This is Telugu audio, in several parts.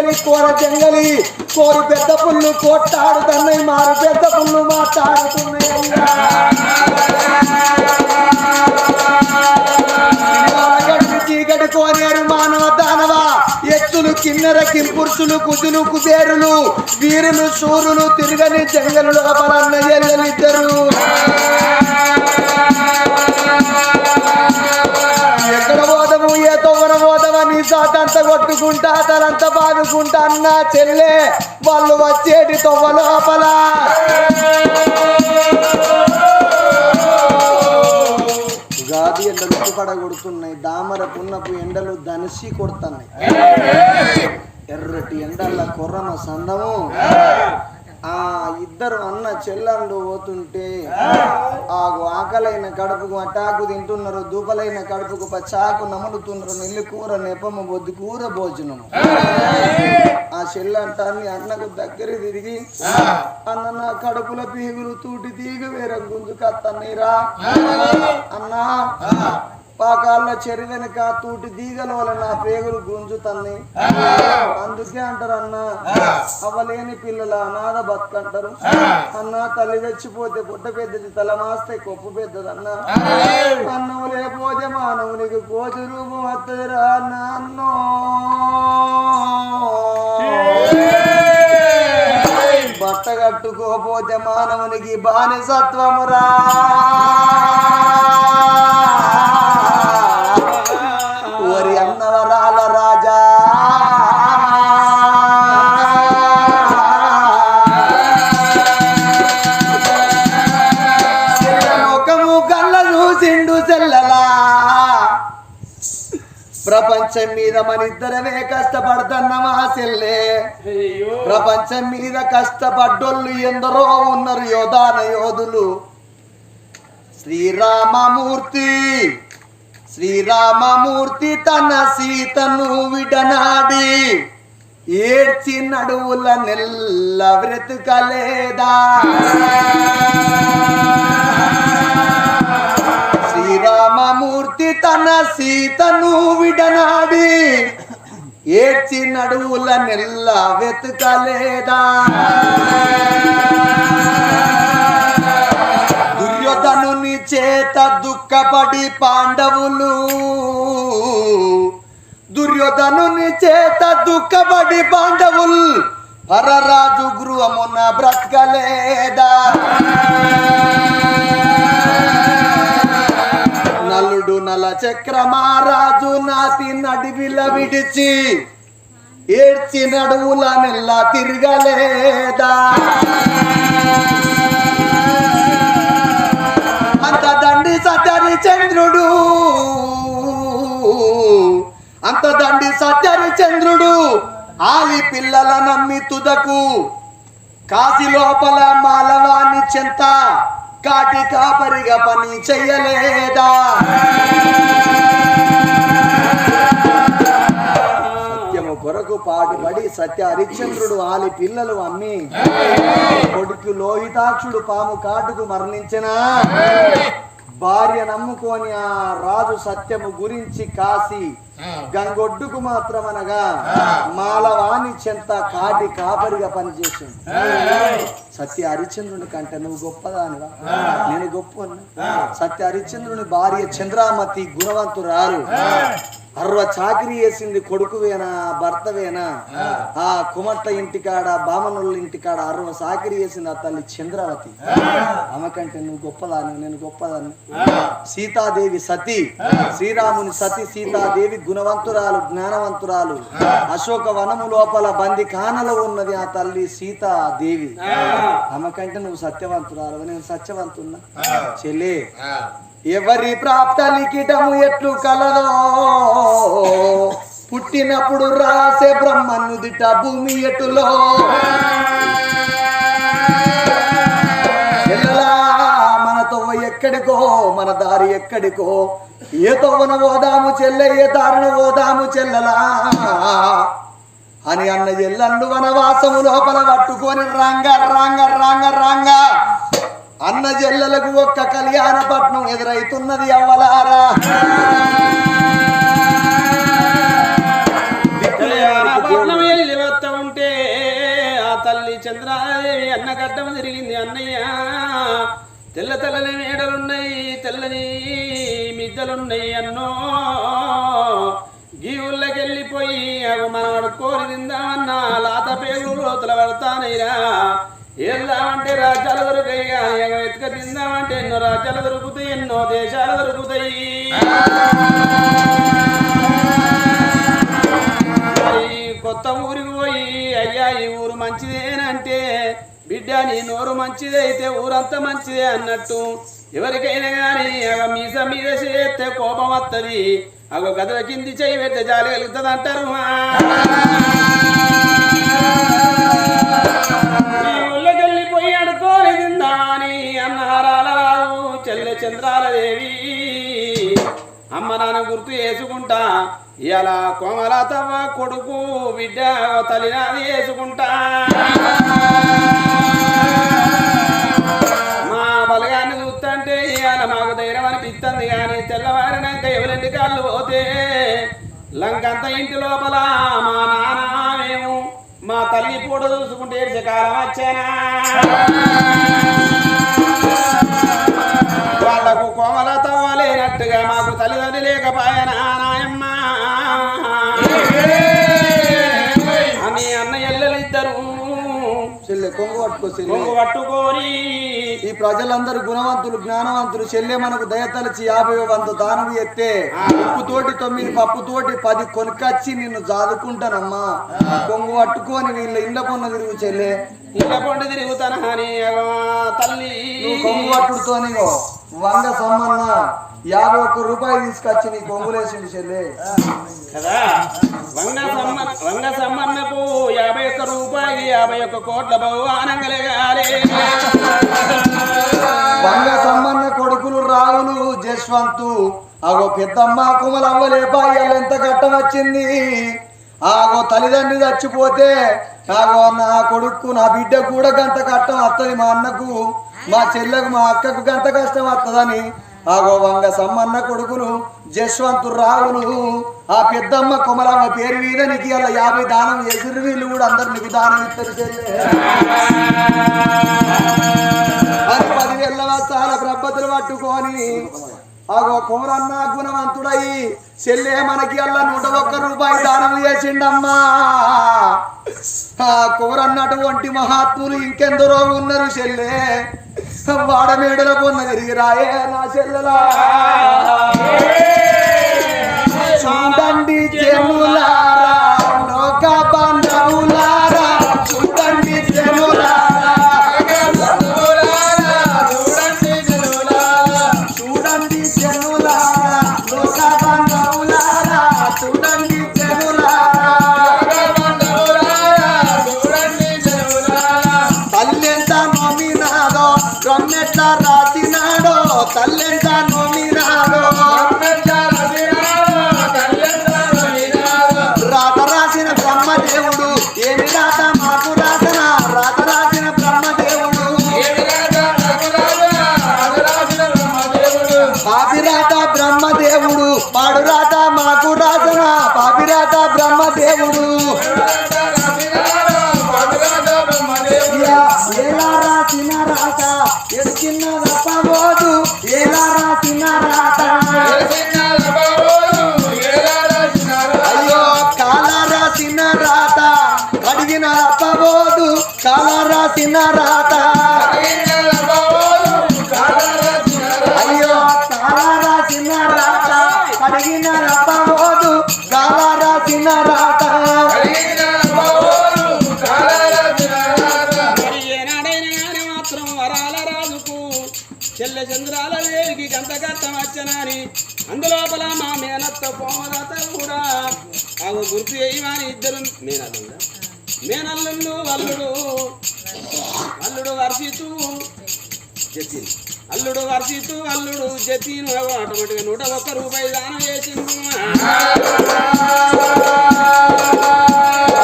జంగలి కూర జంగలి కోరు పెద్ద పుల్లు కొట్టాడు తన్నై మారు పెద్ద పుల్లు మాట్లాడుతున్నాయి చీకటి కోనేరు మానవ దానవ ఎత్తులు కిన్నెర కింపురుషులు కుజులు కుబేరులు వీరులు సూరులు తిరగని జంగలు లోపలన్న ఎల్లనిద్దరు పోదమా కొట్టుకుంటా తనంత బాదుకుంటా. అన్న చెల్లే వాళ్ళు వచ్చేటి తొవ్వ లోపల. ఉగాది ఎండలు పడగొడుతున్నాయి. దామర పున్నపు ఎండలు దనిసి కొడుతున్నాయి. ఎర్రటి ఎండల కొర్రమ సందము. చెల్లెళ్ళు పోతుంటే ఆగు ఆకలైన కడుపుకు అటాకు తింటున్నారు దూపలైన కడుపుకు పచ్చాకు నములుతున్నారు నెల్లి కూర నెపము బొద్దు కూర భోజనము. ఆ చెల్లంటాన్ని అన్నకు దగ్గర తిరిగి అన్న నా కడుపుల పీగులు తూటి తీగ వేరే గుంజు కత్తన్నీరా అన్నా పాకాళ్ళ చెరి వెనక తూటి దీగల వలన ప్రేగులు పేగులు గుంజుతన్ని అందుకే అంటారు అన్న అవ్వలేని పిల్లల అనాథ బతుకంటారు. అన్న తల్లి తెచ్చిపోతే పుట్ట పెద్దది తల మాస్తే కొప్పు పెద్దది అన్న అన్నం లేకపోతే మానవునికి కోతి రూపం వస్తుందిరా నాన్నో బట్ట కట్టుకోపోతే మానవునికి బానిసత్వమురా. ప్రపంచం మీద మన ఇద్దరమే కష్టపడుతున్నమా సెల్లే? ప్రపంచం మీద కష్టపడ్డోళ్ళు ఎందరో ఉన్నారు యోధాన యోధులు. శ్రీరామమూర్తి శ్రీరామమూర్తి తన సీతను విడనాడి ఏడ్చి నడువుల నెల్ల బ్రతుకలేదా? తన సీతను విడనాడి ఏడ్చి నడువుల నెల్ల వెతుకలేదా? దుర్యోధనుని చేత దుఃఖపడి పాండవులు దుర్యోధనుని చేత దుఃఖపడి పాండవులు పరరాజు గృహమున బ్రతకలేదా? నలుడు నల చక్రమారాజు నాతి నడివిల విడిచి ఏడ్చి నడువుల నెల్ల తిరగలేదా? అంత దండి సత్యరి చంద్రుడు అంత దండి సత్యరి చంద్రుడు ఆలి పిల్లల నమ్మి తుదకు కాశీ లోపల మాలవాణి చెంత కాటి కాపరిగా పని చెయ్యలేదా? సత్యము కొరకు పాటుపడి సత్య హరిశ్చంద్రుడు ఆలి పిల్లలు అమ్మి కొడుకు లోహితాక్షుడు పాము కాటుకు మరణించిన. భార్య నమ్ముకొని ఆ రాజు సత్యము గురించి కాసి గంగొడ్డుకు మాత్రం అనగా మాలవాణి చెంత కాటి కాపరిగా పనిచేసింది. సత్య హరిశ్చంద్రుని కంటే నువ్వు గొప్పదానివా? నేను గొప్ప సత్య హరిశ్చంద్రుని భార్య చంద్రామతి గుణవంతురాలు. అర్వ చాకరీ చేసింది కొడుకువేనా భర్తవేనా? ఆ. కుమట్ల ఇంటికాడ బామనుల ఇంటికాడ అర్వ చాకరీ చేసింది ఆ తల్లి చంద్రావతి. ఆమెకంటే నువ్వు గొప్పదాని నేను గొప్పదాన్ని. సీతాదేవి సతి. శ్రీరాముని సతి సీతాదేవి గుణవంతురాలు జ్ఞానవంతురాలు. అశోక వనము లోపల బంది కానలో ఉన్నది ఆ తల్లి సీతాదేవి. ఆమెకంటే నువ్వు సత్యవంతురాలు నేను సత్యవంతున్నా. చెల్లే ఎవరి ప్రాప్త లిఖితము ఎట్లు కలదో? పుట్టినప్పుడు రాసే బ్రహ్మనుదిట భూమి ఎటులో? ఎక్కడికో? మన దారి ఎక్కడికో? ఏ తవ్వన పోదాము చెల్లె ఏ దారిని పోదాము చెల్లలా? అని అన్న చెల్లన్ను వనవాసము లోపల పట్టుకొని రాంగ రాంగ రాంగ రాంగ అన్న చెల్లెలకు ఒక్క కళ్యాణ పట్నం ఎదురైతున్నది అవ్వలారా. ఉంటే ఆ తల్లి చంద్రాదేవి అన్న గడ్డం జరిగింది అన్నయ్య. తెల్ల తెల్లని మేడలున్నాయి తెల్లని మిద్దలున్నాయి అన్నో. గీ ఊళ్ళకెళ్ళిపోయి మనవాడు కోరి తిందామన్నా లాత పేరు లోతుల పడతానయ్యా. వెళ్దామంటే రాజ్యాలు దొరుకుతాయి ఎత్తుక ఎగ తిందామంటే ఎన్నో రాజ్యాలు దొరుకుతాయి ఎన్నో దేశాలు దొరుకుతాయి. కొత్త ఊరికి పోయి అయ్యా ఈ ఊరు మంచిదేనంటే బిడ్డ నీ నోరు మంచిదైతే ఊరంతా మంచిదే అన్నట్టు ఎవరికైనా కానీ అగ మీస మీద చేస్తే కోపం వస్తుంది అగో గదవ కింది చేయి పెడితే జాలి కలుగుతుంది అంటారు ఈ ఊళ్ళోకి వెళ్ళిపోయి అన్నారాల రావు చెల్లె చంద్రాలదేవి అమ్మ నాన్న గుర్తు వేసుకుంటా ఇలా కోమల తవ్వ కొడుకు బిడ్డ తల్లినాది వేసుకుంటా కానీ తెల్లవారినాక ఎవరింటి కాళ్ళు పోతే లంకంత ఇంటి లోపల మా నాన్న మేము మా తల్లి పూట చూసుకుంటే ఏడ్చే కాలం వచ్చానా? పట్టుకో ఈ ప్రజలందరూ గుణవంతులు జ్ఞానవంతులు చెల్లె మనకు దయతలిచి యాభై వంద దానం ఎత్తే ఉప్పుతోటి తొమ్మిది పప్పుతోటి పది కొనుకొచ్చి నిన్ను జాదుకుంటానమ్మా. కొంగు పట్టుకొని వీళ్ళ ఇండ్ల పొన్న తిరుగు చెల్లె. ఇళ్ళ పొండి తిరుగుతాను తల్లి. కొంగు వంద సమ్మన్న యాభై ఒక్క రూపాయలు తీసుకొచ్చి నీ కొంగులేసిండు చెల్లె. కదా? వంగ సమ్మ వంగ సమ్మన్నకు యాభై ఒక్క రూపాయలు యాభై ఒక్క కోట్ల వంగ సమ్మన్న కొడుకులు రావులు జశ్వంతు. అగో పెద్దమ్మ కుమలవ్వలే బాయ్యాలు ఎంత కట్టం వచ్చింది? ఆగో తల్లిదండ్రి చచ్చిపోతే ఆగో నా కొడుకు నా బిడ్డ కూడా గంత కట్టం వస్తుంది మా అన్నకు. మా చెల్లెకు మా అక్కకు గంత కష్టం వస్తుందని ఆగో వంగ సమ్మన్న కొడుకులు జశ్వంతు రావులు ఆ పెద్దమ్మ కొమలమ్మ పేరు మీద నీకు అలా యాభై దానం ఎదురు వీళ్ళు కూడా అందరు నీకు దానం ఇస్తారు అది పదివేల వస్తాల ప్రపతులు పట్టుకొని ఆగో కోరన్న గుణవంతుడై చెల్లె మనకి అల్ల నూట ఒక్క రూపాయి దానం చేసిండమ్మా. ఆ కోరన్నటువంటి మహాత్ములు ఇంకెందరో ఉన్నారు చెల్లె. వాడమేడల పొన్న తిరిగి రాయే నా చెల్లెలా. చూడండి జనులారా. రమ్మెట్ల రాసినాడో తల్లెంత పల్లె చంద్రాల దేవికి గంత కట్టం వచ్చనని అందులోపల మా మేనత్త పోమదాత కూడా. అవి గుర్తు చేయమని ఇద్దరు. మేనల్లు మేనల్లుండు అల్లుడు. అల్లుడు వర్షితూ జతీన్. అల్లుడు వర్షితూ అల్లుడు జతీన్. ఆటోమేటిక్గా నూట ఒక్క రూపాయి దానం చేసింది.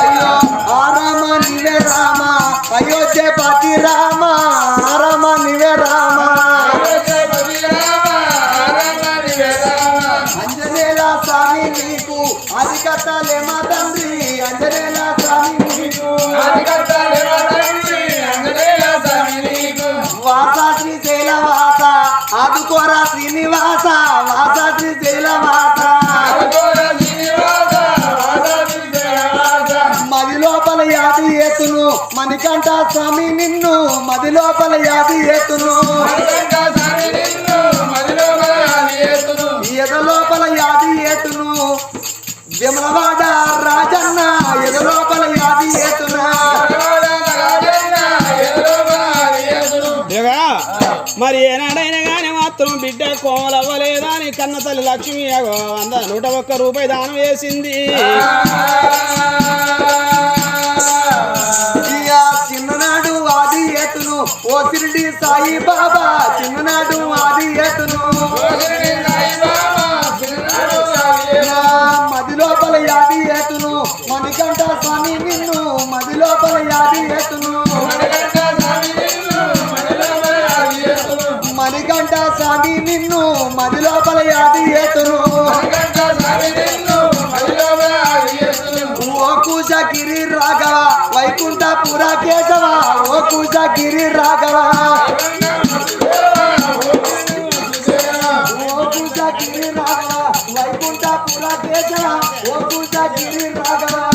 అయ్యో ఆ రామ నివే రామ. అయోధ్యపతి శ్రీనివాస వాస శ్రీశైల వాస మది లోపల యాది ఏతును మణికంఠ స్వామి నిన్ను మది లోపల యాది ఏతును. ఎద లోపల యాది ఏతును? విమలవాడ రాజన్న ఎద లోపల యాది ఏతునా? మరి ఏనాడైనా మాత్రం బిడ్డ కోలవ్వలేదని అని కన్న తల్లి లక్ష్మి వంద నూట ఒక్క రూపాయి దానం వేసింది. చిన్ననాడు ఆది ఎత్తును ఓ సిరిడి రఘురా కేశవ ఓ కూజ గిరి రాఘవ. ఓ కూజ గిరి రాఘవ వైకుంఠపుర కేశవ ఓ కూజ గిరి రాఘవ.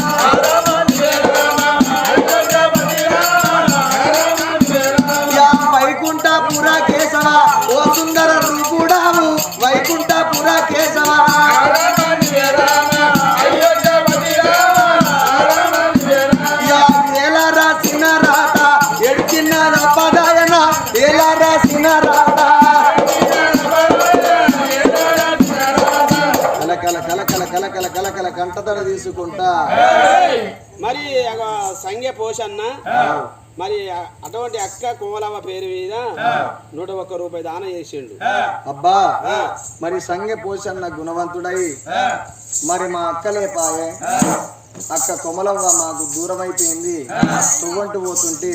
తీసుకుంటా మరి సంఖ్య పోషన్న మరి అటువంటి అక్క కోమలమ్మ పేరు మీద నూట ఒక్క రూపాయి దానం చేసిండు. అబ్బా మరి సంగె పోషన్న గుణవంతుడై మరి మా అక్కలే పాయే అక్క కొమలవ్వ మాకు దూరం అయిపోయింది పోతుంటే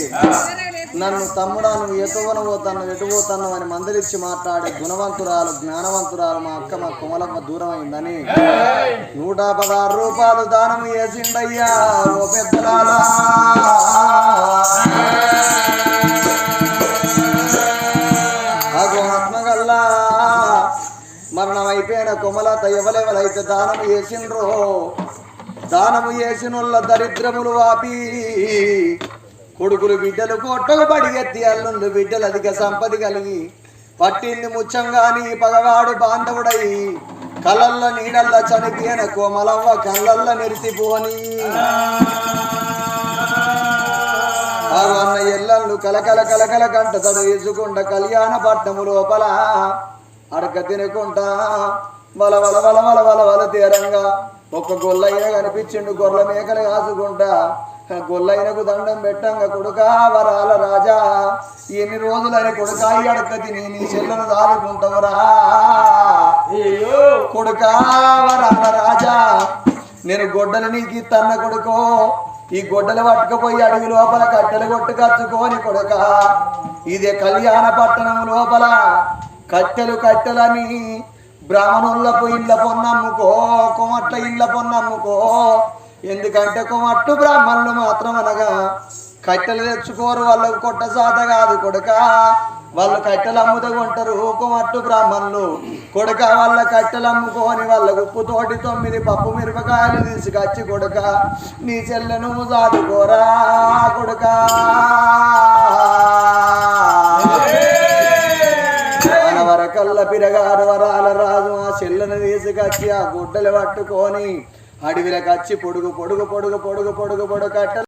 నన్ను తమ్ముడా నువ్వు ఎటువన పోతాను ఎటు పోతాను అని మందలిచ్చి మాట్లాడే గుణవంతురాలు జ్ఞానవంతురాలు మా అక్క మా కొమలమ్మ దూరం అయిందని నూట పదహారు రూపాయలు దానం చేసిండయ్యా ఓ పెద్దలాలా మరణం అయిపోయిన కొమలత ఎవలెవలైతే దానము చేసిండ్రో దానము చేసినోళ్ళ దరిద్రములు వాపి. కొడుకులు బిడ్డలు కొట్టలు ఎత్తి అల్లుండు బిడ్డలు అధిక సంపద కలిగి. పట్టింది ముచ్చంగాని పగవాడు బాంధవుడై. కళ్ళల్ల నీడల్ల చనిపోయిన కోమలవ్వ కళ్ళల్ల మెరిసిపోని అన్న ఎల్లళ్ళు కలకల కలకల కంట తడు వేసుకుంట కళ్యాణ పట్టము లోపల. అడక తినకుంటా. వల వల వల వల వల వల తీరంగా. ఒక్క గొల్లైన కనిపించిండు గొర్రెల మేకలు కాసుకుంటా. గొల్లైనకు దండం పెట్టంగా కొడుకా వరాల రాజా. ఎన్ని రోజులని కొడుకా అడక తిని నీ చెల్లెను దాదుకుంటావురా కొడుకా వరాల రాజా. నేను గొడ్డలు నీకు తన్న కొడుకో. ఈ గొడ్డలు పట్టుకుపోయి అడవి లోపల కట్టెలు కొట్టు కచ్చుకోని కొడుక. ఇదే కళ్యాణ పట్టణం లోపల కట్టెలు కట్టెలని బ్రాహ్మణులకు ఇళ్ళ పొన్నమ్ముకో కొమట్ల ఇళ్ళ పొన్నమ్ముకో. ఎందుకంటే కొమట్టు బ్రాహ్మణులు మాత్రం అనగా కట్టెలు తెచ్చుకోరు వాళ్ళకు కొట్ట సాత కాదు కొడుక. వాళ్ళు కట్టెలు అమ్ముతూ కొంటారు కొమట్టు బ్రాహ్మణులు. కొడుక వాళ్ళ కట్టెలు అమ్ముకొని వాళ్ళ ఉప్పుతోటి తొమ్మిది పప్పు మిరపకాయలు తీసుకొచ్చి కొడుక నీ చెల్లెను సాదుకోరా కొడుక. వరకల్ల వరాల రాజు ఆ చెల్లెను తీసుకొచ్చి ఆ గుడ్డలు పట్టుకొని అడవిలకు వచ్చి పొడుగు పొడుగు పొడుగు పొడుగు పొడుగు పొడుగు కట్టెలు